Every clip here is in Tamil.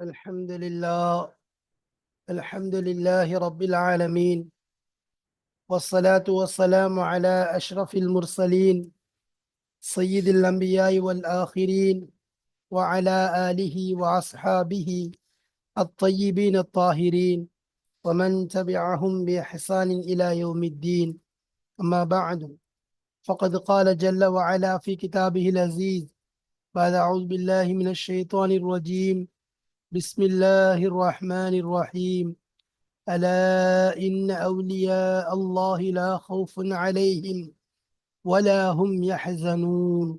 الحمد لله الحمد لله رب العالمين والصلاة والسلام على أشرف المرسلين سيد الأنبياء والآخرين وعلى آله وأصحابه الطيبين الطاهرين ومن تبعهم بإحسان إلى يوم الدين. أما بعد فقد قال جل وعلا في كتابه العزيز بعد أعوذ بالله من الشيطان الرجيم. بسم الله الرحمن الرحيم ألا إن أولياء الله لا خوف عليهم ولا هم يحزنون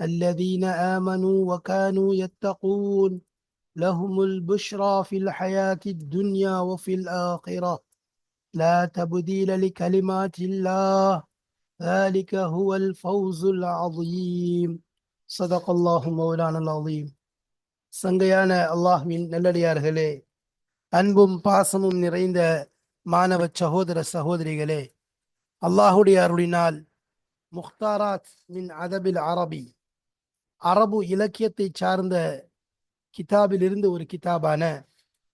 الذين آمنوا وكانوا يتقون لهم البشرى في الحياة الدنيا وفي الآخرة لا تبديل لكلمات الله ذلك هو الفوز العظيم صدق الله مولانا العظيم சங்கையான அல்லாஹ்வின் நல்லடியார்களே அன்பும் பாசமும் நிறைந்த மாணவ சகோதர சகோதரிகளே அல்லாஹுடைய அருளினால் முக்தாராத் மின் அதபில் அரபி அரபு இலக்கியத்தை சார்ந்த கிதாபிலிருந்து ஒரு கிதாபான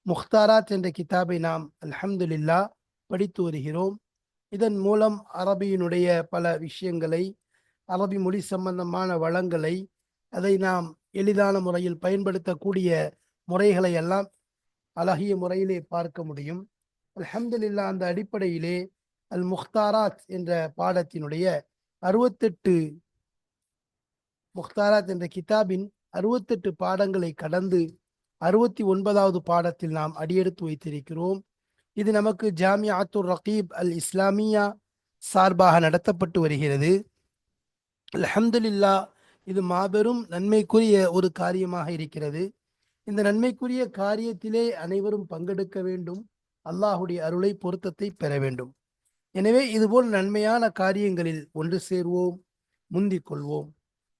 முக்தாராத் என்ற கிதாபை நாம் அல்ஹம்துலில்லா படித்து வருகிறோம். இதன் மூலம் அரபியினுடைய பல விஷயங்களை அரபி மொழி சம்பந்தமான வளங்களை அதை நாம் எளிதான முறையில் பயன்படுத்தக்கூடிய முறைகளை எல்லாம் அழகிய முறையிலே பார்க்க முடியும். அல்ஹம்துலில்லா அந்த அடிப்படையிலே அல் முக்தாராத் என்ற பாடத்தினுடைய அறுபத்தெட்டு முக்தாராத் என்ற கிதாபின் அறுபத்தெட்டு பாடங்களை கடந்து அறுபத்தி ஒன்பதாவது பாடத்தில் நாம் அடியெடுத்து வைத்திருக்கிறோம். இது நமக்கு ஜாமியா அத்துர் ரகீப் அல் இஸ்லாமியா சார்பாக நடத்தப்பட்டு வருகிறது. அலமதுல்லா இது மாபெரும் நன்மைக்குரிய ஒரு காரியமாக இருக்கிறது. இந்த நன்மைக்குரிய காரியத்திலே அனைவரும் பங்கெடுக்க வேண்டும். அல்லாஹுடைய அருளை பொருத்தத்தை பெற வேண்டும். எனவே இதுபோல் நன்மையான காரியங்களில் ஒன்று சேர்வோம் முந்திக் கொள்வோம்.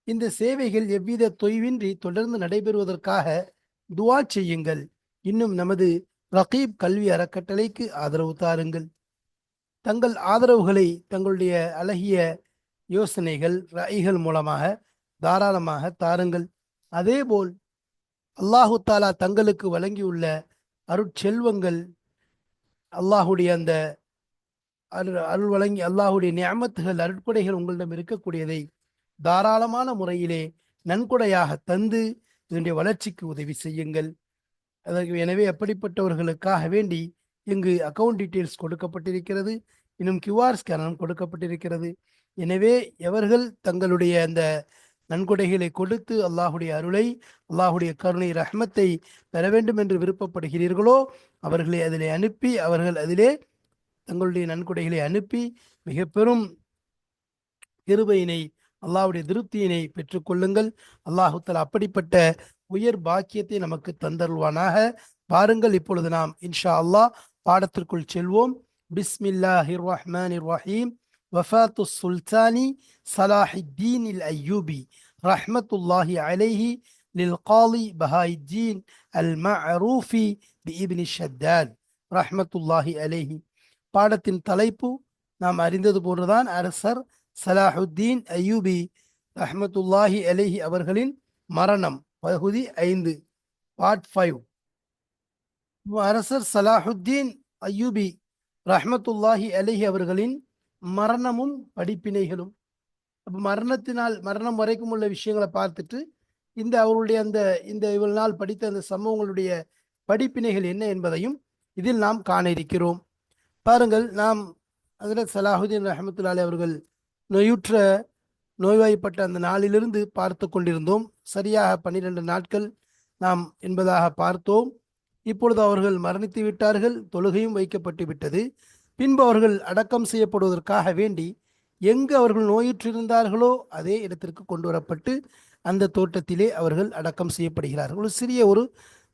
இந்த சேவைகள் எவ்வித தொய்வின்றி தொடர்ந்து நடைபெறுவதற்காக துவா செய்யுங்கள். இன்னும் நமது ரகீப் கல்வி அறக்கட்டளைக்கு ஆதரவு தாருங்கள். தங்கள் ஆதரவுகளை தங்களுடைய அழகிய யோசனைகள் ரைகள் மூலமாக தாராளமாக தாருங்கள். அதேபோல் அல்லாஹு தாலா தங்களுக்கு வழங்கியுள்ள அருட்செல்வங்கள் அல்லாஹுடைய அந்த அருள் அருள் வழங்கி அல்லாஹுடைய நியமத்துகள் அருட்கொடைகள் உங்களிடம் இருக்கக்கூடியதை தாராளமான முறையிலே நன்கொடையாக தந்து இதனுடைய வளர்ச்சிக்கு உதவி செய்யுங்கள். அதற்கு எனவே அப்படிப்பட்டவர்களுக்காக வேண்டி இங்கு அக்கௌண்ட் டீட்டெயில்ஸ் கொடுக்கப்பட்டிருக்கிறது. இன்னும் கியூஆர் ஸ்கேனரும் கொடுக்கப்பட்டிருக்கிறது. எனவே எவர்கள் தங்களுடைய அந்த நன்கொடைகளை கொடுத்து அல்லாஹுடைய அருளை அல்லாஹுடைய கருணை ரஹ்மத்தை பெற வேண்டும் என்று விருப்பப்படுகிறீர்களோ அவர்களை அதிலே அனுப்பி அவர்கள் அதிலே தங்களுடைய நன்கொடைகளை அனுப்பி மிக பெரும் கிருபையினை அல்லாஹுடைய திருப்தியினை பெற்றுக்கொள்ளுங்கள் அல்லாஹுத்தல் அப்படிப்பட்ட உயர் பாக்கியத்தை நமக்கு தந்தருவானாக பாருங்கள் இப்பொழுது நாம் இன்ஷா அல்லாஹ் பாடத்திற்குள் செல்வோம். பிஸ்மில்லாஹிர் ரஹ்மானிர் ரஹீம். وفاة السلطان صلاح الدين الأيوبي رحمة الله عليه للقاضي بهاء الدين المعروف بابن الشداد رحمة الله عليه பாடத்தின் தலைப்பு நாம் அறிந்தது போன்றுதான் அரசர் சலாஹுத்தீன் அய்யூபி ரஹ்மத்துல்லாஹி அலைஹி அவர்களின் மரணம் பகுதி ஐந்து பார்ட் ஃபைவ் அரசர் சலாஹுத்தீன் அய்யூபி ரஹ்மத்துல்லாஹி அலைஹி அவர்களின் மரணமும் படிப்பினைகளும். அப்போ மரணத்தினால் மரணம் வரைக்கும் உள்ள விஷயங்களை பார்த்துட்டு இந்த அவருடைய அந்த இந்த இவ்வளவு நாள் படித்த அந்த சம்பவங்களுடைய படிப்பினைகள் என்ன என்பதையும் இதில் நாம் காண இருக்கிறோம் பாருங்கள் நாம் அதில் சலாஹுதீன் ரஹமத்துல்லாலி அவர்கள் நோயுற்ற நோய்வாய்ப்பட்ட அந்த நாளிலிருந்து பார்த்து கொண்டிருந்தோம். சரியாக பன்னிரெண்டு நாட்கள் நாம் என்பதாக பார்த்தோம். இப்பொழுது அவர்கள் மரணித்து விட்டார்கள் தொழுகையும் வைக்கப்பட்டு விட்டது. பின்பு அவர்கள் அடக்கம் செய்யப்படுவதற்காக வேண்டி எங்கு அவர்கள் நோயுற்றிருந்தார்களோ அதே இடத்திற்கு கொண்டு வரப்பட்டு அந்த தோட்டத்திலே அவர்கள் அடக்கம் செய்யப்படுகிறார்கள். ஒரு சிறிய ஒரு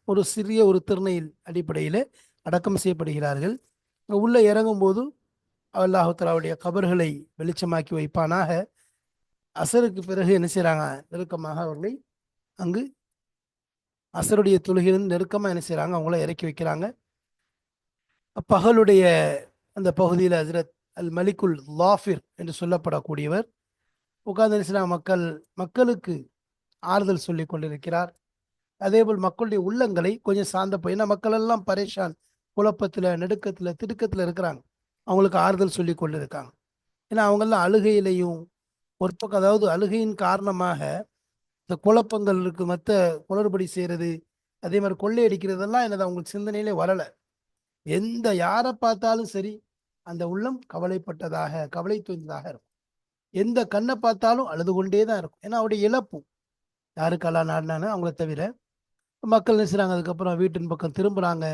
ஒரு சிறிய ஒரு திருநெயில் அடிப்படையில் அடக்கம் செய்யப்படுகிறார்கள். உள்ளே இறங்கும்போது அல்லாஹுத்தலாவுடைய கபர்களை வெளிச்சமாக்கி வைப்பானாக. அசருக்கு பிறகு என்ன செய்கிறாங்க நெருக்கமாக அவர்களை அங்கு அசருடைய தொழுகையிலிருந்து நெருக்கமாக என்ன செய்கிறாங்க அவங்கள இறக்கி வைக்கிறாங்க. பகலுடைய அந்த பகுதியில் ஹசரத் அல் மலிக்குல் லாஃபிர் என்று சொல்லப்படக்கூடியவர். உட்கார்ந்து மக்கள் மக்களுக்கு ஆறுதல் சொல்லி கொண்டிருக்கிறார். அதே போல் மக்களுடைய உள்ளங்களை கொஞ்சம் சார்ந்த போய் ஏன்னா மக்கள் எல்லாம் பரேஷான் குழப்பத்தில் நெடுக்கத்தில் திடுக்கத்தில் இருக்கிறாங்க. அவங்களுக்கு ஆறுதல் சொல்லி கொண்டு இருக்காங்க ஏன்னா அவங்கெல்லாம் அழுகையிலையும் ஒரு பக்கம் அதாவது அழுகையின் காரணமாக இந்த குழப்பங்கள் இருக்கு மற்ற குளறுபடி செய்கிறது அதே மாதிரி கொள்ளையடிக்கிறதெல்லாம் எனது அவங்களுக்கு சிந்தனையிலே வரல. எந்த யாரை பார்த்தாலும் சரி அந்த உள்ளம் கவலைப்பட்டதாக கவலை தூய்ந்ததாக இருக்கும். எந்த கண்ணை பார்த்தாலும் அழுது கொண்டே தான் இருக்கும். ஏன்னா அவருடைய இழப்பு. யாருக்கெல்லாம் நாடினானு அவங்கள தவிர மக்கள் நினைச்சுறாங்க அதுக்கப்புறம் வீட்டின் பக்கம் திரும்புகிறாங்க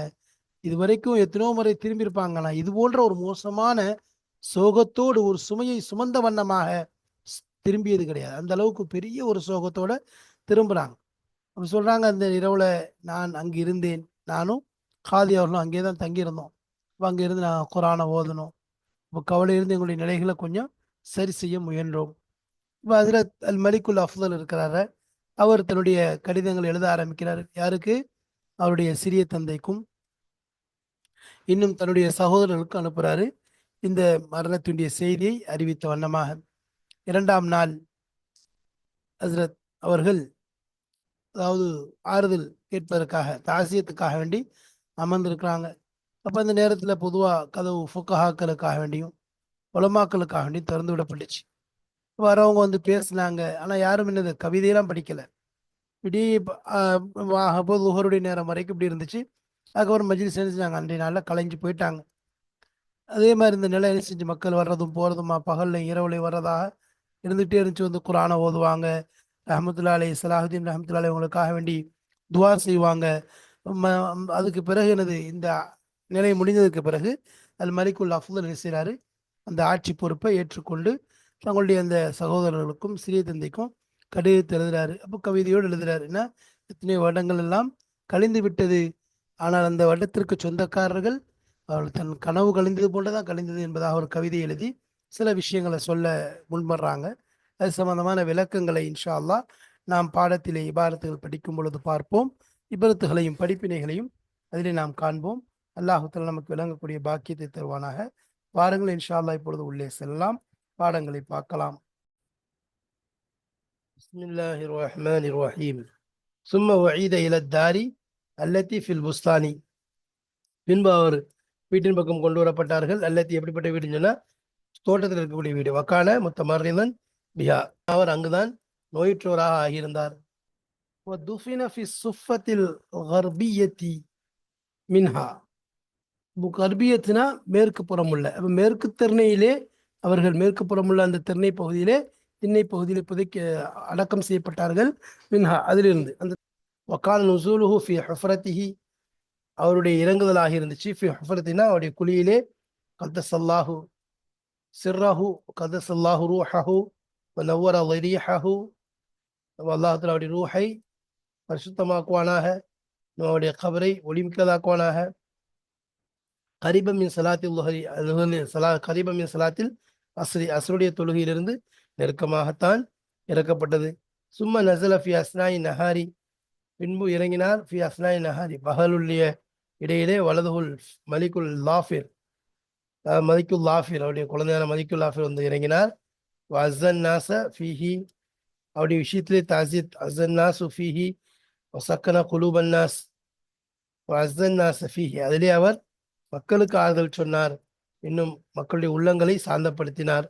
இது வரைக்கும் எத்தனையோ முறை திரும்பியிருப்பாங்களா இது போன்ற ஒரு மோசமான சோகத்தோடு ஒரு சுமையை சுமந்த வண்ணமாக திரும்பியது கிடையாது. அந்த அளவுக்கு பெரிய ஒரு சோகத்தோட திரும்புகிறாங்க அப்படி சொல்கிறாங்க அந்த இரவில் நான் அங்கு இருந்தேன் நானும் காதி அவர்களும் அங்கே தான் தங்கியிருந்தோம். இப்போ அங்கேருந்து நான் குரானை ஓதணும். இப்போ கவலை எங்களுடைய நிலைகளை கொஞ்சம் சரி செய்ய முயன்றோம். இப்போ அதில் அல் மலிக்குல் அஃதல் இருக்கிறாரு. அவர் தன்னுடைய கடிதங்கள் எழுத ஆரம்பிக்கிறார். யாருக்கு? அவருடைய சிறிய தந்தைக்கும் இன்னும் தன்னுடைய சகோதரர்களுக்கும் அனுப்புகிறாரு இந்த மரணத்தினுடைய செய்தியை அறிவித்த வண்ணமாக. இரண்டாம் நாள் ஹசரத் அவர்கள் அதாவது ஆறுதல் கேட்பதற்காக தாசியத்துக்காக வேண்டி அமர்ந்திருக்கிறாங்க. அப்போ இந்த நேரத்தில் பொதுவாக கதவு ஃபுக்கஹாக்களுக்காக வேண்டியும் உலமாக்களுக்காக வேண்டியும் திறந்து விடப்பட்டுச்சு. வரவங்க வந்து பேசுனாங்க. ஆனால் யாரும் என்னது கவிதையெல்லாம் படிக்கலை. இப்படி பொதுவருடைய நேரம் வரைக்கும் இப்படி இருந்துச்சு. அதுக்கப்புறம் மஜ்லிஸ் செஞ்சாங்க? அன்றைய நாளில் கலைஞ்சு போயிட்டாங்க. அதே மாதிரி இந்த நிலை என்ன செஞ்சு? மக்கள் வர்றதும் போகிறதுமா பகலில் இரவுல வர்றதாக இருந்துகிட்டே இருந்துச்சு வந்து குரானை ஓதுவாங்க. ரஹமத்துல்லா அலை சலாஹுதீன் ரஹமத்துல்லா உங்களுக்காக வேண்டி துவா செய்வாங்க. அதுக்கு பிறகு எனது இந்த நிலை முடிந்ததுக்கு பிறகு அல் மலிக்குல் அஃபுல் என்ன செய்கிறாரு அந்த ஆட்சி பொறுப்பை ஏற்றுக்கொண்டு தங்களுடைய அந்த சகோதரர்களுக்கும் சிறிய தந்தைக்கும் கடிதத்தை எழுதுறாரு. அப்போ கவிதையோடு எழுதுறாருன்னா என்ன? வருடங்கள் எல்லாம் கழிந்து விட்டது. ஆனால் அந்த வருடத்திற்கு சொந்தக்காரர்கள் அவள் தன் கனவு கழிந்தது போன்றதான் கழிந்தது என்பதாக ஒரு கவிதை எழுதி சில விஷயங்களை சொல்ல முன்வர்றாங்க அது சம்பந்தமான விளக்கங்களை இன்ஷா அல்லா நாம் பாடத்திலே இபாரத்துகள் படிக்கும் பொழுது பார்ப்போம். இபரத்துகளையும் படிப்பினைகளையும் அதிலே நாம் காண்போம். அல்லாஹுத்தல் நமக்கு விளங்கக்கூடிய பாக்கியத்தை தருவானாக. வாருங்கள் இன்ஷா அல்லா இப்பொழுது உள்ளே செல்லலாம். பாடங்களை பார்க்கலாம். சும்ம வயீத இலத்தாரி அல்லத்தி ஃபில் புஸ்தானி. பின்பு அவர் வீட்டின் பக்கம் கொண்டு வரப்பட்டார்கள். அல்லத்தி எப்படிப்பட்ட வீடுன்னு சொன்னால் தோட்டத்தில் இருக்கக்கூடிய வீடு. வக்கான முத்த மரிதன் பிஹா. அவர் அங்குதான் நோயுற்றவராக ஆகியிருந்தார். وَدُفِنَ فِي الصُّفَّةِ الْغَرْبِيَّةِ மின்ஹா கர்பியத்துனா மேற்கு புறம் உள்ள அப்ப மேற்கு திறனையிலே அவர்கள் மேற்கு புறம் உள்ள அந்த திறனை பகுதியிலே திண்ணை பகுதியிலே புதைக்க அடக்கம் செய்யப்பட்டார்கள் மின்ஹா அதிலிருந்து அந்த வக்கால் நுசூலுஹு ஃபி ஹஃப்ரத்திஹி அவருடைய இறங்குதலாக இருந்துச்சு ஃபி ஹஃப்ரத்தினா அவருடைய குழியிலே கத்தசல்லாஹு சிர்ரஹு கதசல்லாஹு ரூஹஹு நவ்வர லைரீஹஹு அல்லாஹத்தில் அவருடைய ரூஹை பரிசுத்தமாக்குவானாக. அவருடைய கபரை ஒளிமிக்கதாக்குவானாக. கரிபமின் சலாத்தில் சலா கரிபமின் சலாத்தில் அஸ்ரி அஸ்ருடைய தொழுகையிலிருந்து நெருக்கமாகத்தான் இறக்கப்பட்டது. சும்மா நசல ஃபி அஸ்னாய் நஹாரி. பின்பு இறங்கினார் ஃபி அஸ்னாய் நஹாரி. பகலுடைய இடையிலே வலதுகுல் மலிகுல் லாஃபிர் மதிக்குல் மலிக்குல் லாஃபிர் அவருடைய குழந்தையான மதிக்குல் லாஃபிர் வந்து இறங்கினார். அசன் நாச ஃபிஹி. அவருடைய விஷயத்திலே தாசித் அசன் நாசு ஃபிஹி. வசக்கன குலூபன் நாஸ் அஸ்தன் நாஸ் ஃபீஹி அதிலே அவர் மக்களுக்கு ஆறுதல் சொன்னார் இன்னும் மக்களுடைய உள்ளங்களை சாந்தப்படுத்தினார்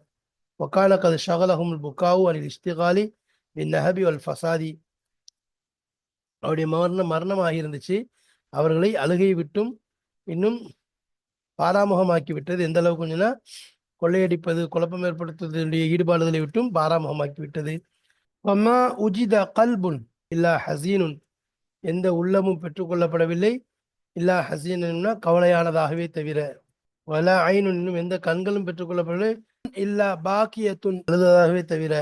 ஒக்கான கது ஷகலஹும் புக்காவு அனில் இஷ்திகாலி பின் நஹபி அல் ஃபசாதி அவருடைய மரணம் மரணமாக அவர்களை அழுகை விட்டும் இன்னும் பாராமுகமாக்கி விட்டது எந்த அளவுக்கு கொஞ்சம்னா கொள்ளையடிப்பது குழப்பம் ஏற்படுத்துவதனுடைய ஈடுபாடுகளை விட்டும் பாராமுகமாக்கி விட்டது அம்மா உஜித கல்புன் இல்லா ஹசீனுன் எந்த உள்ளமும் பெற்றுக்கொள்ளப்படவில்லை. இல்லா ஹசீனா கவலையானதாகவே தவிர. வல ஐனும் இன்னும் எந்த கண்களும் பெற்றுக்கொள்ளப்படவில்லை. இல்லா பாக்கியத்துன் அழுததாகவே தவிர.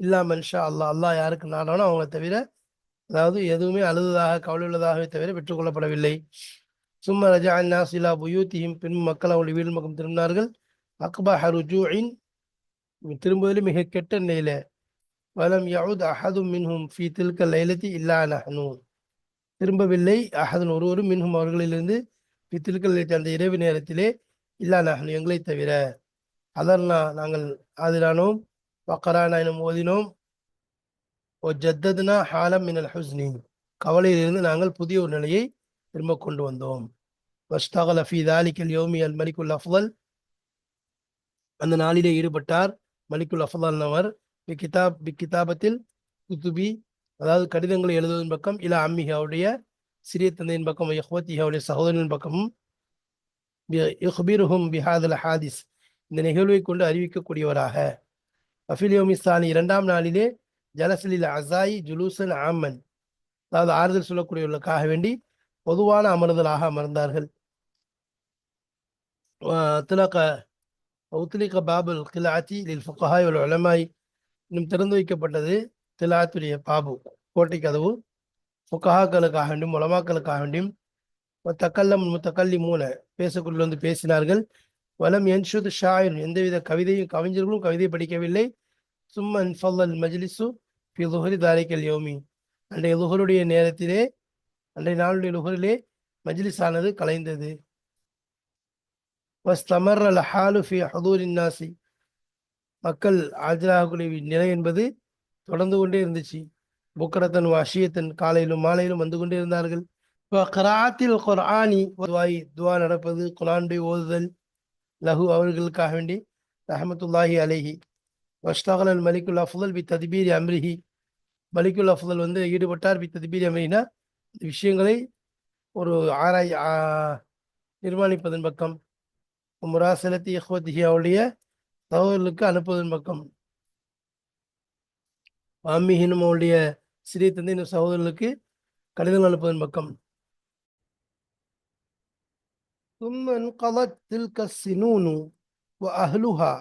இல்லா மன்ஷா அல்லாஹ் அல்லாஹ் யாருக்கு நாடானோ அவங்கள தவிர. அதாவது எதுவுமே அழுததாக கவலை உள்ளதாகவே தவிர பெற்றுக்கொள்ளப்படவில்லை. சும்மா ரஜா அண்ணா சிலா புயூத்தியும் பின் மக்கள் அவருடைய வீடு பக்கம் திரும்பினார்கள். அக்பா ருஜூஇன் திரும்புவதில் மிக கெட்ட நிலையில. வலம் யவுத் அஹதும் மின்ஹும் ஃபி தில்க லைலத்தி இல்லா நஹ்னு திரும்பவில்லை அதன் ஒருவரும் மின்ஹும் அவர்களிலிருந்து பித்திருக்களை அந்த இரவு நேரத்திலே இல்லா நஹ்னு எங்களை தவிர அதர்னா நாங்கள் ஆதிரானோம் வக்கரானா எனும் ஓதினோம். ஓ ஜத்ததுனா ஹாலம் மினல் ஹுஸ்னி. கவலையிலிருந்து நாங்கள் புதிய ஒரு நிலையை திரும்ப கொண்டு வந்தோம். வஸ்தகல ஃபி தாலிக்கல் யோமி அல் மலிகுல் அஃபல் அந்த நாளிலே ஈடுபட்டார் மலிகுல் அஃபல் அவர் பி கிதாப் பி கிதாபத்தில் குத்துபி அதாவது கடிதங்களை எழுதுவதன் பக்கம் இல அம்மிகாவுடைய சிறிய தந்தையின் பக்கம் யஹ்வத்திஹாவுடைய சகோதரனின் பக்கமும் யுஹ்பீருஹும் பிஹாதல் ஹாதிஸ். இந்த நிகழ்வை கொண்டு அறிவிக்கக்கூடியவராக. அஃபிலியோமிஸ்தானி இரண்டாம் நாளிலே ஜலசலில் அசாயி ஜுலூசன் ஆமன். அதாவது ஆறுதல் சொல்லக்கூடியவர்களுக்காக வேண்டி பொதுவான அமர்தலாக அமர்ந்தார்கள். திலக உத்லிக பாபுல் கிலாச்சி லில் ஃபுகஹாய் உல் உலமாய். இன்னும் திறந்து வைக்கப்பட்டது. திலாத்துடைய பாபு கோட்டை கதவு ஃபுகஹாக்களுக்காக வேண்டியும் உலமாக்களுக்காக வேண்டியும் தக்கல்லம் முத்தக்கல்லி மூல பேசக்குள்ள வந்து பேசினார்கள். வலம் என்ஷுத் ஷாயர் எந்தவித கவிதையும் கவிஞர்களும் கவிதை படிக்கவில்லை. சும்மன் ஃபல்லல் மஜ்லிசு பி லுஹரி தாரிக்கல் யோமி. அன்றைய லுஹருடைய நேரத்திலே அன்றைய நாளுடைய லுஹரிலே மஜ்லிஸ் ஆனது கலைந்தது. வஸ்தமர் அல் ஹாலு ஃபி ஹதூரின் நாசி. மக்கள் ஆஜராகக்கூடிய நிலை என்பது தொடர்ந்து கொண்டே இருந்துச்சு. புக்கரத்தன் வாஷியத்தன் காலையிலும் மாலையிலும் வந்து கொண்டே இருந்தார்கள். கராத்தில் குர்ஆனி துவாய் துவா நடப்பது குரானுடைய ஓதுதல் லஹு அவர்களுக்காக வேண்டி ரஹமத்துல்லாஹி அலேஹி. வஷ்தகல் அல் மலிகுல் அஃபுதல் பி ததிபீர் அம்ரிஹி. மலிக்குல் அஃபுதல் வந்து ஈடுபட்டார். பி ததிபீர் அம்ரினா விஷயங்களை ஒரு ஆராய் நிர்மாணிப்பதன் பக்கம் முராசலத்தி இஹ்வத்திஹி அவருடைய சகோதரர்களுக்கு அனுப்புவதன் பக்கம். ஆமிஹினும் அவருடைய சிறிய தந்தை சகோதரர்களுக்கு கடிதம் அனுப்புவதன் பக்கம் ثم انقضت تلك السنون وأهلها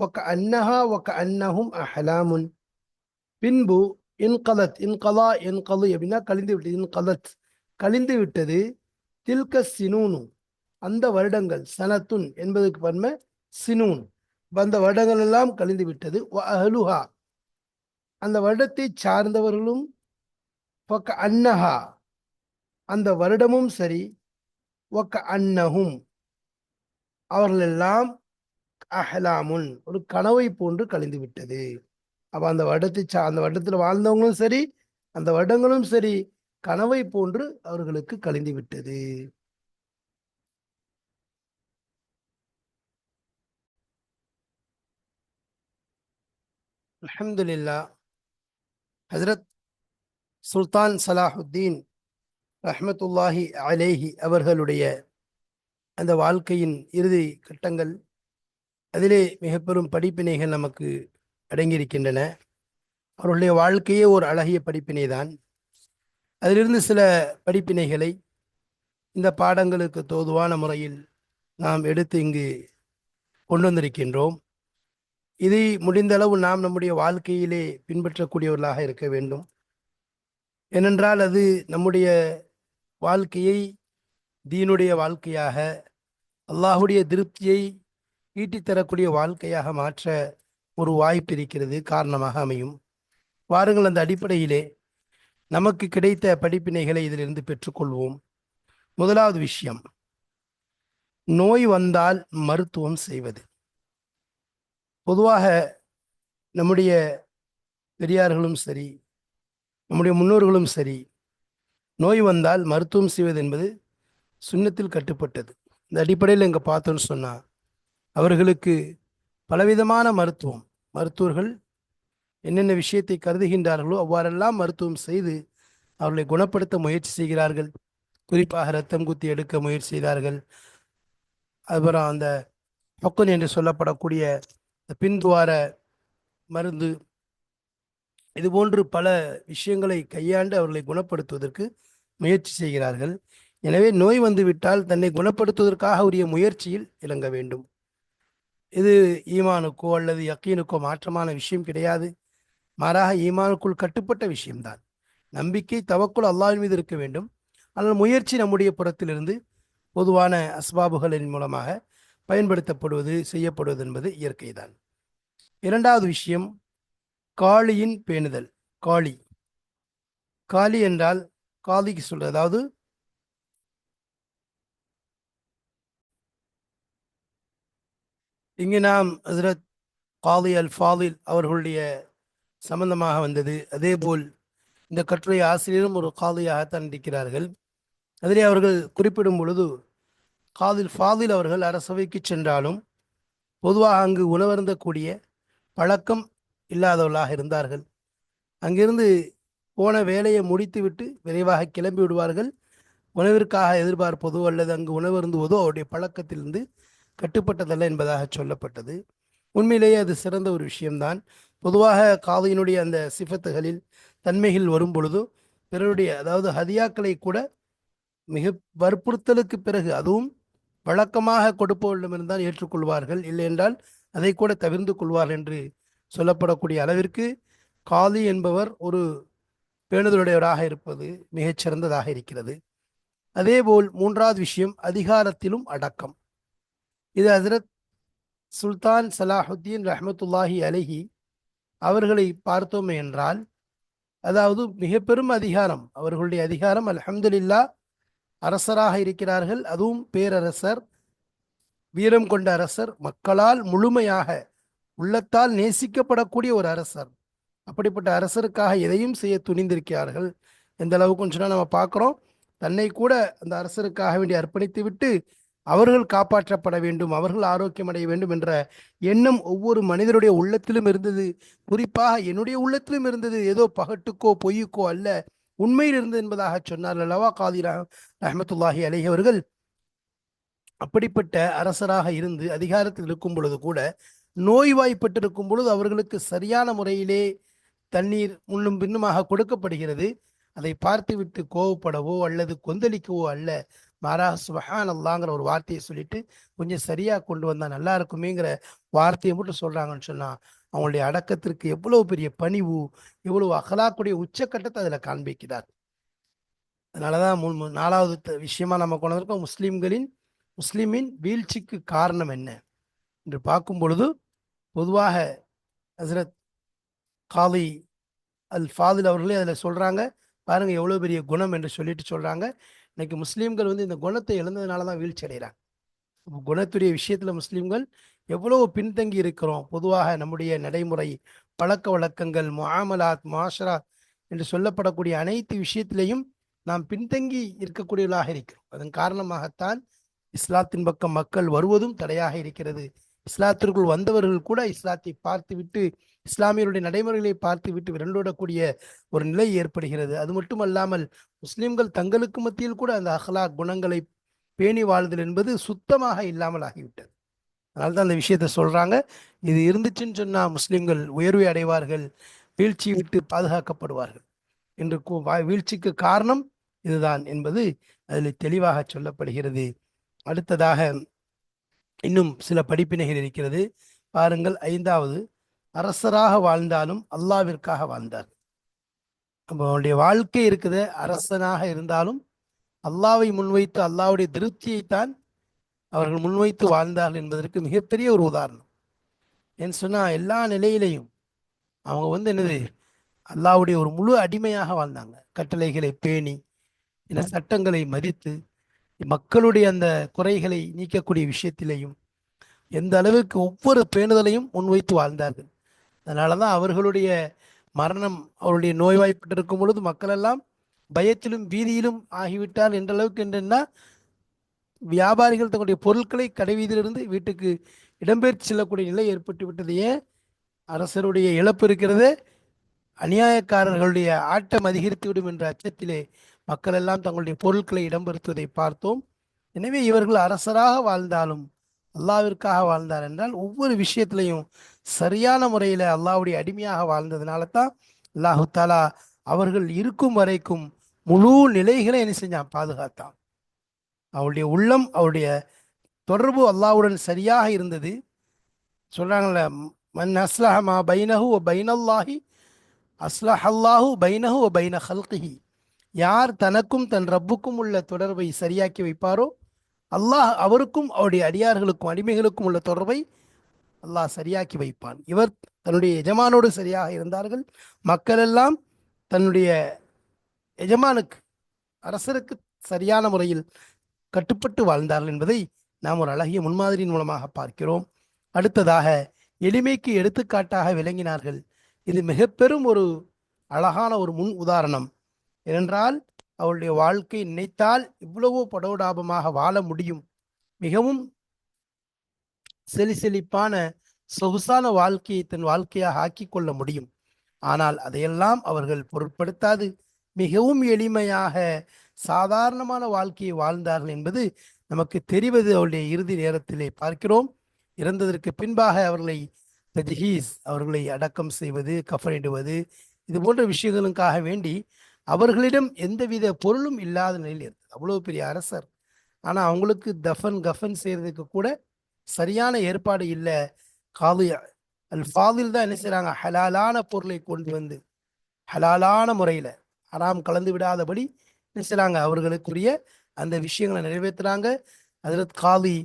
وكأنها وكأنهم أحلام பின்பு இன்கலத் இன்கலா இன்கலு அப்படின்னா கழிந்து விட்டது இன்கலத் கழிந்து விட்டது தில்க சினூனு அந்த வருடங்கள் சனத்துன் என்பதற்கு பன்மை சினூன் அந்த வருடங்கள் எல்லாம் கழிந்து விட்டது அஹலுஹா அந்த வருடத்தை சார்ந்தவர்களும் ஒக்க அன்னஹா. அந்த வருடமும் சரி ஒக்க அன்னஹும். அவர்களெல்லாம் அஹலாமுன் ஒரு கனவை போன்று கழிந்து விட்டது அப்போ அந்த வருடத்தை சா அந்த வருடத்தில் வாழ்ந்தவங்களும் சரி அந்த வருடங்களும் சரி கனவை போன்று அவர்களுக்கு கழிந்து விட்டது அல்ஹம்துலில்லா ஹசரத் சுல்தான் சலாஹுத்தீன் ரஹமத்துல்லாஹி அலேஹி அவர்களுடைய அந்த வாழ்க்கையின் இறுதி கட்டங்கள் அதிலே மிக பெரும் படிப்பினைகள் நமக்கு அடங்கியிருக்கின்றன. அவருடைய வாழ்க்கையே ஒரு அழகிய படிப்பினை தான் அதிலிருந்து சில படிப்பினைகளை இந்த பாடங்களுக்கு தோதுவான முறையில் நாம் எடுத்து இங்கு கொண்டு வந்திருக்கின்றோம். இதை முடிந்தளவு நாம் நம்முடைய வாழ்க்கையிலே பின்பற்றக்கூடியவர்களாக இருக்க வேண்டும். ஏனென்றால் அது நம்முடைய வாழ்க்கையை தீனுடைய வாழ்க்கையாக அல்லாஹுடைய திருப்தியை ஈட்டித்தரக்கூடிய வாழ்க்கையாக மாற்ற ஒரு வாய்ப்பு இருக்கிறது காரணமாக அமையும். வாருங்கள் அந்த அடிப்படையிலே நமக்கு கிடைத்த படிப்பினைகளை இதிலிருந்து பெற்றுக்கொள்வோம். முதலாவது விஷயம் நோய் வந்தால் மருத்துவம் செய்வது. பொதுவாக நம்முடைய பெரியார்களும் சரி நம்முடைய முன்னோர்களும் சரி நோய் வந்தால் மருத்துவம் செய்வது என்பது சுண்ணத்தில் கட்டுப்பட்டது. இந்த அடிப்படையில் இங்கே பார்த்தோன்னு சொன்னால் அவர்களுக்கு பலவிதமான மருத்துவம் மருத்துவர்கள் என்னென்ன விஷயத்தை கருதுகின்றார்களோ அவ்வாறெல்லாம் மருத்துவம் செய்து அவர்களை குணப்படுத்த முயற்சி செய்கிறார்கள். குறிப்பாக ரத்தம் குத்தி எடுக்க முயற்சி செய்தார்கள். அப்புறம் அந்த பொக்கன் என்று சொல்லப்படக்கூடிய பின்துவார மருந்து. இது போன்று பல விஷயங்களை கையாண்டு அவர்களை குணப்படுத்துவதற்கு முயற்சி செய்கிறார்கள். எனவே நோய் வந்துவிட்டால் தன்னை குணப்படுத்துவதற்காக உரிய முயற்சியில் இறங்க வேண்டும். இது ஈமானுக்கோ அல்லது யக்கீனுக்கோ மாற்றமான விஷயம் கிடையாது. மாறாக ஈமானுக்குள் கட்டுப்பட்ட விஷயம்தான். நம்பிக்கை தவக்குள் அல்லாவின் மீது இருக்க வேண்டும். ஆனால் முயற்சி நம்முடைய புறத்திலிருந்து பொதுவான அஸ்பாபுகளின் மூலமாக பயன்படுத்தப்படுவது செய்யப்படுவது என்பது இயற்கைதான். இரண்டாவது விஷயம் காளியின் பேணுதல் காளி. காளி என்றால் காளிக்கு சொல்றது அதாவது இங்கு நாம் ஹசரத் காலி அல் ஃபாலில் அவர்களுடைய சம்பந்தமாக வந்தது. அதே போல் இந்த கட்டுரை ஆசிரியரும் ஒரு காலியாகத்தான் இருக்கிறார்கள். அதிலே அவர்கள் குறிப்பிடும் பொழுது காதில் ஃபாதில் அவர்கள் அரசவைக்கு சென்றாலும் பொதுவாக அங்கு உணவருந்தக்கூடிய பழக்கம் இல்லாதவர்களாக இருந்தார்கள். அங்கிருந்து போன வேலையை முடித்துவிட்டு விரைவாக கிளம்பி விடுவார்கள். உணவிற்காக எதிர்பார்ப்பதோ அல்லது அங்கு உணவருந்துவதோ அவருடைய பழக்கத்திலிருந்து கட்டுப்பட்டதல்ல என்பதாக சொல்லப்பட்டது. உண்மையிலேயே அது சிறந்த ஒரு விஷயம்தான். பொதுவாக காதையினுடைய அந்த சிஃபத்துகளில் தன்மைகள் வரும் பொழுது பிறருடைய அதாவது ஹதியாக்களை கூட மிக வற்புறுத்தலுக்கு பிறகு அதுவும் வழக்கமாக கொடுப்பவர்களிடமிருந்தால் ஏற்றுக்கொள்வார்கள். இல்லை என்றால் அதை கூட தவிர்ந்து கொள்வார் என்று சொல்லப்படக்கூடிய அளவிற்கு காலி என்பவர் ஒரு பேணுதலுடையவராக இருப்பது மிகச்சிறந்ததாக இருக்கிறது. அதேபோல் மூன்றாவது விஷயம் அதிகாரத்திலும் அடக்கம். இது ஹசரத் சுல்தான் சலாஹுத்தீன் ரஹமத்துல்லாஹி அலஹி அவர்களை பார்த்தோம் என்றால் அதாவது மிக பெரும் அதிகாரம் அவர்களுடைய அதிகாரம் அலமதுல்லா அரசராக இருக்கிறார்கள். அதுவும் பேரரசர் வீரம் கொண்ட அரசர் மக்களால் முழுமையாக உள்ளத்தால் நேசிக்கப்படக்கூடிய ஒரு அரசர். அப்படிப்பட்ட அரசருக்காக எதையும் செய்ய துணிந்திருக்கிறார்கள். எந்த அளவுக்கு சொன்னால் நம்ம பார்க்குறோம். தன்னை கூட அந்த அரசருக்காக வேண்டி அர்ப்பணித்து விட்டு அவர்கள் காப்பாற்றப்பட வேண்டும் அவர்கள் ஆரோக்கியம் அடைய வேண்டும் என்ற எண்ணம் ஒவ்வொரு மனிதருடைய உள்ளத்திலும் இருந்தது. குறிப்பாக என்னுடைய உள்ளத்திலும் இருந்தது. ஏதோ பகட்டுக்கோ பொய்யுக்கோ அல்ல. உண்மையில் இருந்து என்பதாக சொன்னார். அல்லவா காதி ரஹமத்துல்லாஹி அலைஹி அவர்கள் அப்படிப்பட்ட அரசராக இருந்து அதிகாரத்தில் இருக்கும் பொழுது கூட நோய்வாய்ப்பட்டிருக்கும் பொழுது அவர்களுக்கு சரியான முறையிலே தண்ணீர் முன்னும் பின்னுமாக கொடுக்கப்படுகிறது. அதை பார்த்துவிட்டு கோவப்படவோ அல்லது கொந்தளிக்கவோ அல்ல. மாறாக சுபஹான் அல்லாங்கிற ஒரு வார்த்தையை சொல்லிட்டு கொஞ்சம் சரியாக கொண்டு வந்தால் நல்லா இருக்குமேங்கிற வார்த்தையை மட்டும் சொல்கிறாங்கன்னு சொன்னால் அவங்களுடைய அடக்கத்திற்கு எவ்வளவு பெரிய பணிவு எவ்வளவு அகலாக்குடைய உச்சக்கட்டத்தை அதில் காண்பிக்கிறார். அதனாலதான் தான் முன் நாலாவது விஷயமா நம்ம கொண்டு வந்திருக்கோம். முஸ்லீம்களின் முஸ்லீமின் வீழ்ச்சிக்கு காரணம் என்ன என்று பார்க்கும் பொழுது பொதுவாக ஹசரத் காலி அல் ஃபாதில் அவர்களே அதில் சொல்கிறாங்க பாருங்க எவ்வளோ பெரிய குணம் என்று சொல்லிட்டு சொல்கிறாங்க இன்னைக்கு முஸ்லீம்கள் வந்து இந்த குணத்தை இழந்ததுனால தான் வீழ்ச்சி அடைகிறாங்க குணத்துடைய விஷயத்தில் முஸ்லீம்கள் எவ்வளவு பின்தங்கி இருக்கிறோம்? பொதுவாக நம்முடைய நடைமுறை பழக்க வழக்கங்கள் முஆமலாத் மாஷரா என்று சொல்லப்படக்கூடிய அனைத்து விஷயத்திலையும் நாம் பின்தங்கி இருக்கக்கூடியவர்களாக இருக்கிறோம். அதன் காரணமாகத்தான் இஸ்லாத்தின் பக்கம் மக்கள் வருவதும் தடையாக இருக்கிறது. இஸ்லாத்திற்குள் வந்தவர்கள் கூட இஸ்லாத்தை பார்த்துவிட்டு இஸ்லாமியருடைய நடைமுறைகளை பார்த்துவிட்டு விரண்டோடக்கூடிய ஒரு நிலை ஏற்படுகிறது. அது மட்டுமல்லாமல் முஸ்லிம்கள் தங்களுக்கு மத்தியில் கூட அந்த அஹ்லா குணங்களை பேணி வாழ்தல் என்பது சுத்தமாக இல்லாமல் ஆகிவிட்டது. அதனால தான் அந்த விஷயத்தை சொல்கிறாங்க இது இருந்துச்சுன்னு சொன்னால் முஸ்லீம்கள் உயர்வை அடைவார்கள் வீழ்ச்சி விட்டு பாதுகாக்கப்படுவார்கள் என்று கூ- வா- வீழ்ச்சிக்கு காரணம் இதுதான் என்பது அதில் தெளிவாக சொல்லப்படுகிறது. அடுத்ததாக இன்னும் சில படிப்பினைகள் இருக்கிறது. பாருங்கள் ஐந்தாவது அரசராக வாழ்ந்தாலும் அல்லாவிற்காக வாழ்ந்தார் அப்போ அவனுடைய வாழ்க்கை இருக்குது. அரசனாக இருந்தாலும் அல்லாவை முன்வைத்து அல்லாவுடைய திருப்தியைத்தான் அவர்கள் முன்வைத்து வாழ்ந்தார்கள் என்பதற்கு மிகப்பெரிய ஒரு உதாரணம். ஏன்னு சொன்னால் எல்லா நிலையிலையும் அவங்க வந்து என்னது அல்லாவுடைய ஒரு முழு அடிமையாக வாழ்ந்தாங்க. கட்டளைகளை பேணி என்ன சட்டங்களை மதித்து மக்களுடைய அந்த குறைகளை நீக்கக்கூடிய விஷயத்திலையும் எந்த அளவுக்கு ஒவ்வொரு பேணுதலையும் முன்வைத்து வாழ்ந்தார்கள். அதனால தான் அவர்களுடைய மரணம் அவருடைய நோய்வாய்ப்பட்டிருக்கும் பொழுது மக்கள் எல்லாம் பயத்திலும் பீதியிலும் ஆகிவிட்டார் என்ற அளவுக்கு என்னன்னா வியாபாரிகள் தங்களுடைய பொருட்களை கடைவீதியிலிருந்து வீட்டுக்கு இடம்பெயர்ச்சி செல்லக்கூடிய நிலை ஏற்பட்டு விட்டது ஏன்? அரசருடைய இழப்பு இருக்கிறது. அநியாயக்காரர்களுடைய ஆட்டம் அதிகரித்து விடும் என்ற அச்சத்திலே மக்கள் எல்லாம் தங்களுடைய பொருட்களை இடம்பெறுத்துவதை பார்த்தோம். எனவே இவர்கள் அரசராக வாழ்ந்தாலும் அல்லாவிற்காக வாழ்ந்தார் என்றால் ஒவ்வொரு விஷயத்திலையும் சரியான முறையில் அல்லாவுடைய அடிமையாக வாழ்ந்ததுனால தான் அல்லாஹு தாலா அவர்கள் இருக்கும் வரைக்கும் முழு நிலைகளை என்ன செஞ்சான்? பாதுகாத்தான். அவருடைய உள்ளம் அவருடைய தொடர்பு அல்லாஹ்வுடன் சரியாக இருந்தது. சொல்கிறாங்கல்ல மன் அஸ்லஹ மா பைனஹு ஒ பைனல்லாஹி அஸ்லஹ் அல்லாஹு பைனஹு ஒ பைன ஹல்கிஹி யார் தனக்கும் தன் ரப்புக்கும் உள்ள தொடர்பை சரியாக்கி வைப்பாரோ அல்லாஹ் அவருக்கும் அவருடைய அடியார்களுக்கும் அடிமைகளுக்கும் உள்ள தொடர்பை அல்லாஹ் சரியாக்கி வைப்பான். இவர் தன்னுடைய எஜமானோடு சரியாக இருந்தார்கள். மக்கள் எல்லாம் தன்னுடைய எஜமானுக்கு அரசருக்கு சரியான முறையில் கட்டுப்பட்டு வாழ்ந்தார்கள் என்பதை நாம் ஒரு அழகிய முன்மாதிரியின் மூலமாக பார்க்கிறோம். அடுத்ததாக எளிமைக்கு எடுத்துக்காட்டாக விளங்கினார்கள். இது மிக பெரும் ஒரு அழகான ஒரு முன் உதாரணம். ஏனென்றால் அவளுடைய வாழ்க்கை நினைத்தால் இவ்வளவோ படோடாபமாக வாழ முடியும். மிகவும் செழிசெழிப்பான சொகுசான வாழ்க்கையை தன் வாழ்க்கையாக ஆக்கிக்கொள்ள முடியும். ஆனால் அதையெல்லாம் அவர்கள் பொருட்படுத்தாது. மிகவும் எளிமையாக சாதாரணமான வாழ்க்கையை வாழ்ந்தார்கள் என்பது நமக்கு தெரிவது அவருடைய இறுதி நேரத்திலே பார்க்கிறோம். இறந்ததற்கு பின்பாக அவர்களை தஜ்ஹீஸ் அவர்களை அடக்கம் செய்வது கஃனிடுவது இது போன்ற விஷயங்களுக்காக வேண்டி அவர்களிடம் எந்தவித பொருளும் இல்லாத நிலையில் இருந்தது. அவ்வளோ பெரிய அரசர். ஆனால் அவங்களுக்கு தஃபன் கஃபன் செய்யறதுக்கு கூட சரியான ஏற்பாடு இல்லை. காது அல் ஃபாதில் தான் என்ன செய்கிறாங்க ஹலாலான பொருளை கொண்டு வந்து ஹலாலான முறையில் ஹராம் கலந்து விடாதபடி என்ன அவர்களுக்குரிய அந்த விஷயங்களை நிறைவேற்றுறாங்க. அதிரத் காதி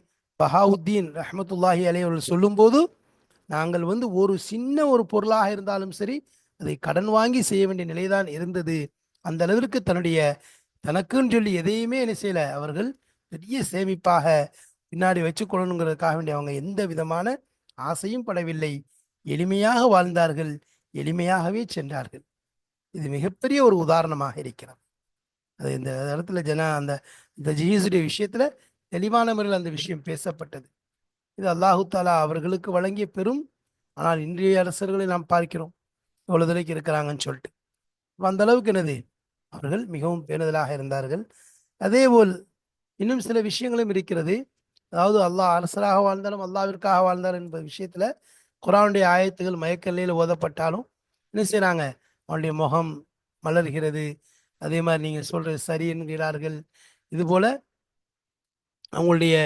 பஹாவுத்தீன் ரஹமத்துல்லாஹி அலி அவர்கள் சொல்லும்போது நாங்கள் வந்து ஒரு சின்ன ஒரு பொருளாக இருந்தாலும் சரி அதை கடன் வாங்கி செய்ய வேண்டிய நிலைதான் இருந்தது. அந்த அளவிற்கு தன்னுடைய தனக்குன்னு சொல்லி எதையுமே என்ன செய்யல. அவர்கள் பெரிய சேமிப்பாக பின்னாடி வச்சுக்கொள்ளணுங்கிறதுக்காக வேண்டிய அவங்க எந்த விதமான ஆசையும் படவில்லை. எளிமையாக வாழ்ந்தார்கள். எளிமையாகவே சென்றார்கள். இது மிகப்பெரிய ஒரு உதாரணமாக இருக்கிறது. அது இந்த இடத்துல ஜன அந்த இந்த ஜிஹிஸுடைய விஷயத்துல தெளிவான முறையில் அந்த விஷயம் பேசப்பட்டது. இது அல்லாஹு தாலா அவர்களுக்கு வழங்கிய பெரும் ஆனால் இன்றைய அரசர்களை நாம் பார்க்கிறோம். எவ்வளவு தூரக்கு இருக்கிறாங்கன்னு சொல்லிட்டு. அந்த அளவுக்கு என்னது? அவர்கள் மிகவும் பேணுதலாக இருந்தார்கள். அதேபோல் இன்னும் சில விஷயங்களும் இருக்கிறது. அதாவது அல்லாஹ் அரசராக வாழ்ந்தாலும் அல்லாவிற்காக வாழ்ந்தார் என்பது விஷயத்துல குரானுடைய ஆயத்துகள் மயக்கல்லையில் ஓதப்பட்டாலும் என்ன செய்யறாங்க அவனுடைய முகம் மலர்கிறது. அதே மாதிரி நீங்கள் சொல்கிற சரி என்கிறார்கள். இதுபோல் அவங்களுடைய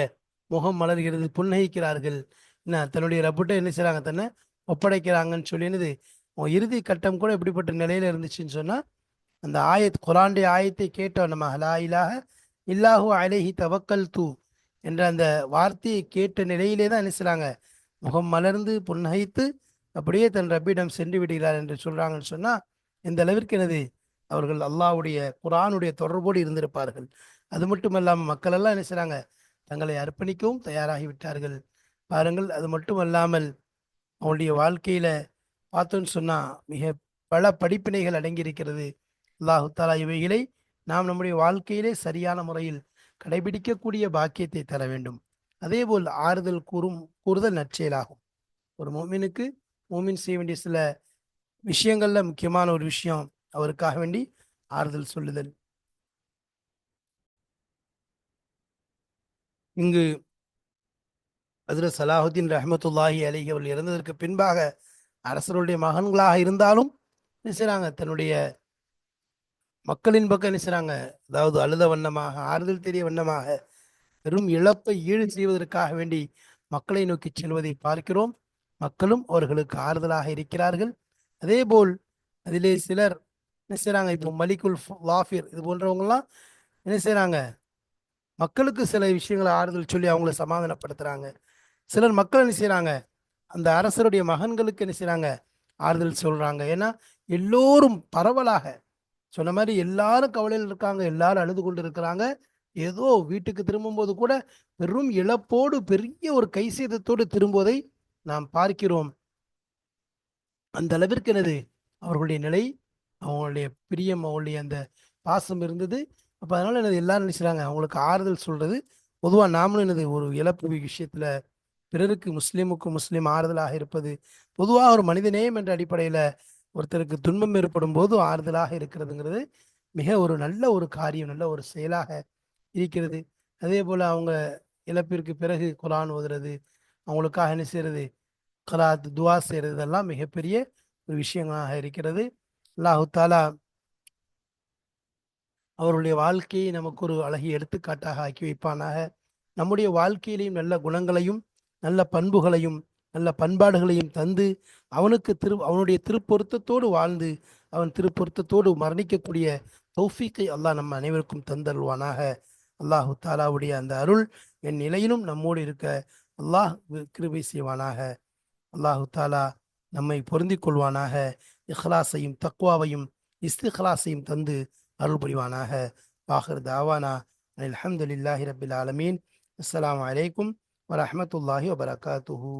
முகம் மலர்கிறது புன்னகிக்கிறார்கள். என்ன தன்னுடைய ரப்புட்டை என்ன செய்கிறாங்க தன்னை ஒப்படைக்கிறாங்கன்னு சொல்லி என்னது? உன் இறுதி கட்டம் கூட எப்படிப்பட்ட நிலையில் இருந்துச்சுன்னு சொன்னால் அந்த ஆயத் குரானுடைய ஆயத்தை கேட்டோம் நம்ம லா இலாஹ இல்லாஹு அலைஹி தவக்கல் தூ என்ற அந்த வார்த்தையை கேட்ட நிலையிலே தான் என்ன செய்கிறாங்க முகம் மலர்ந்து புன்னகைத்து அப்படியே தன் ரப்பிடம் சென்று விடுகிறார் என்று சொல்கிறாங்கன்னு சொன்னால் இந்த அளவிற்கு என்னது? அவர்கள் அல்லாஹ்வுடைய குரானுடைய தொடர்போடு இருந்திருப்பார்கள். அது மட்டுமல்லாமல் மக்கள் எல்லாம் என்ன செய்றாங்க? தங்களை அர்ப்பணிக்கவும் தயாராகி விட்டார்கள். பாருங்கள் அது மட்டுமல்லாமல் அவனுடைய வாழ்க்கையில பார்த்தோன்னு சொன்னா மிக பல படிப்பினைகள் அடங்கியிருக்கிறது. அல்லாஹு தாலா இவைகளை நாம் நம்முடைய வாழ்க்கையிலே சரியான முறையில் கடைபிடிக்கக்கூடிய பாக்கியத்தை தர வேண்டும். அதேபோல் ஆறுதல் கூறும் கூறுதல் நற்செயலாகும். ஒரு மோமினுக்கு மோமின் செய்ய வேண்டிய சில விஷயங்கள்ல முக்கியமான ஒரு விஷயம் அவருக்காக வேண்டி ஆறுதல் சொல்லுதல். இங்கு அதிர சலாஹுதீன் ரஹமத்துல்லாஹி அலிஹி அவர்கள் இறந்ததற்கு பின்பாக அரசருடைய மகன்களாக இருந்தாலும் நினைச்சாங்க தன்னுடைய மக்களின் பக்கம் நினைச்சாங்க அதாவது அழுத வண்ணமாக ஆறுதல் தெரிய வண்ணமாக பெரும் இழப்பை ஈடு செய்வதற்காக வேண்டி மக்களை நோக்கி செல்வதை பார்க்கிறோம். மக்களும் அவர்களுக்கு ஆறுதலாக இருக்கிறார்கள். அதேபோல் அதிலே சிலர் என்ன செய்றாங்க? இப்போ மலிகுல் லாஃபிர் இது போன்றவங்கலாம் என்ன செய்றாங்க? மக்களுக்கு சில விஷயங்களை ஆறுதல் சொல்லி அவங்கள சமாதானப்படுத்துறாங்க. சிலர் மக்கள் என்ன செய்றாங்க? அந்த அரசருடைய மகன்களுக்கு என்ன செய்றாங்க? ஆறுதல் சொல்றாங்க. ஏன்னா எல்லோரும் பரவலாக சொன்ன மாதிரி எல்லாரும் கவலையில் இருக்காங்க எல்லாரும் அழுது கொண்டு இருக்கிறாங்க. ஏதோ வீட்டுக்கு திரும்பும்போது கூட பெரும் இழப்போடு பெரிய ஒரு கை சேதத்தோடு திரும்புவதை நாம் பார்க்கிறோம். அந்த அளவிற்கு என்னது? அவர்களுடைய நிலை அவங்களுடைய பிரியம் அவங்களுடைய அந்த பாசம் இருந்தது. அப்போ அதனால் எனது எல்லாரும் நினைச்சாங்க அவங்களுக்கு ஆறுதல் சொல்கிறது பொதுவாக நாமளும் எனது ஒரு இழப்பு விஷயத்தில் பிறருக்கு முஸ்லீமுக்கு முஸ்லீம் ஆறுதலாக இருப்பது. பொதுவாக ஒரு மனிதநேயம் என்ற அடிப்படையில் ஒருத்தருக்கு துன்பம் ஏற்படும் போது ஆறுதலாக இருக்கிறதுங்கிறது மிக ஒரு நல்ல ஒரு காரியம் நல்ல ஒரு செயலாக இருக்கிறது. அதே போல் அவங்க இழப்பிற்கு பிறகு குரான் ஓதுறது அவங்களுக்காக என்ன செய்யறது கலாத் துவா செய்கிறது இதெல்லாம் மிகப்பெரிய ஒரு விஷயங்களாக இருக்கிறது. அல்லாஹு தாலா அவருடைய வாழ்க்கையை நமக்கு ஒரு அழகிய எடுத்துக்காட்டாக ஆக்கி வைப்பானாக. நம்முடைய வாழ்க்கையிலையும் நல்ல குணங்களையும் நல்ல பண்புகளையும் நல்ல பண்பாடுகளையும் தந்து அவனுக்கு திரு அவனுடைய திருப்பொருத்தத்தோடு வாழ்ந்து அவன் திருப்பொருத்தத்தோடு மரணிக்கக்கூடிய தௌஃபீக்கை அல்லாஹ் நம்ம அனைவருக்கும் தந்தருவானாக அல்லாஹு தாலாவுடைய அந்த அருள் என் நிலையிலும் நம்மோடு இருக்க அல்லாஹ் கிருபை செய்வானாக. அல்லாஹு தாலா நம்மை பொருந்திக் கொள்வானாக. இஹ்லாஸையும் தக்வாவையும் இஸ்திஹ்லாஸையும் தந்து அருள் புரிவானாக பாஹர் தாவானா அல்ஹம்துலில்லாஹி ரபில் ஆலமீன் அஸ்ஸலாமு அலைக்கும் வரஹ்மத்துல்லாஹி வபரகாத்துஹு